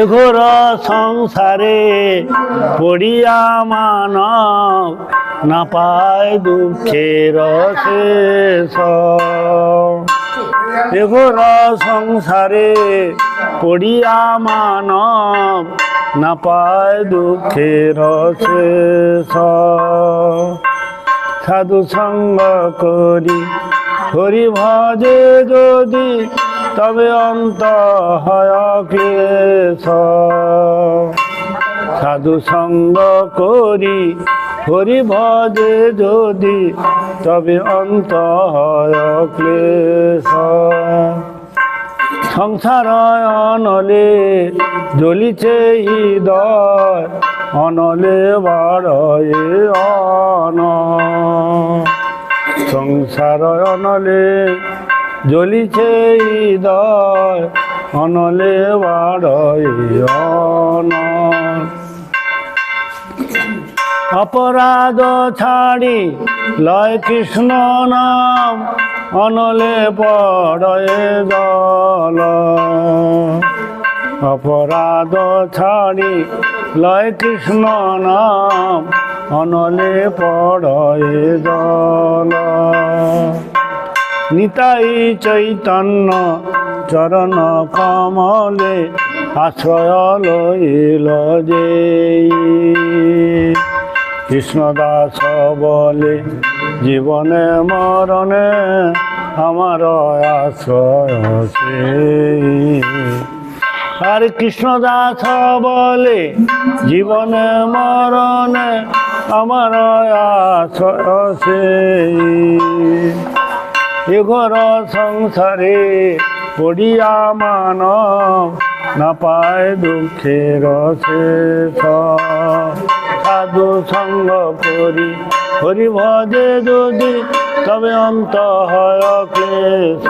এঘোর সংসারে পড়িয়া মানব, না পায় দুঃখের শেষ। এঘোর সংসারে পড়িয়া মানব, না পায় দুঃখের শেষ। সাধু সঙ্গ করি হরি ভজে যদি তবে অন্ত হয় ক্লেশ সাধু সঙ্গ করি হরি ভজে যদি তবে অন্ত হয় ক্লেশ সংসার অনলে জ্বলিছে হৃদয়, অনলে বাড়য়ে অন। সংসার অনলে জ্বলিছে হৃদয়, অনলে বাড়য়ে অন অপরাধ ছাড়ি লয় কৃষ্ণ নাম, অনলে পড়য়ে জল অপরাধ ছাড়ি লয় কৃষ্ণ নাম, অনলে পড়য়ে জল নিতাই চৈতন্য চরণ কমলে আশ্রয় লইল যে। কৃষ্ণদাস বলে, জীবনে মরণে আমার আশ্রয় আর কৃষ্ণদাস বলে, জীবনে মরণে আমার আশ্রয় এঘর সংসারে পড়িয়া মানব, না পায় দুঃখের শেষ। সাধু সঙ্গ করি হরি ভজে যদি তবে অন্ত ক্লেশ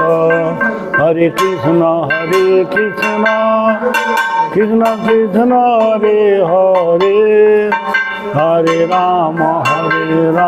হরে কৃষ্ণ হরে কৃষ্ণ কৃষ্ণ কৃষ্ণ হরে হরে হরে রাম হরে রাম।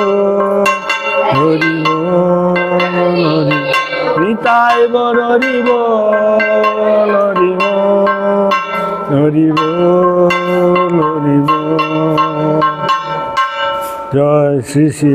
নিতাই নরিব নরিব নরিব বল জয় শ্রী শ্রী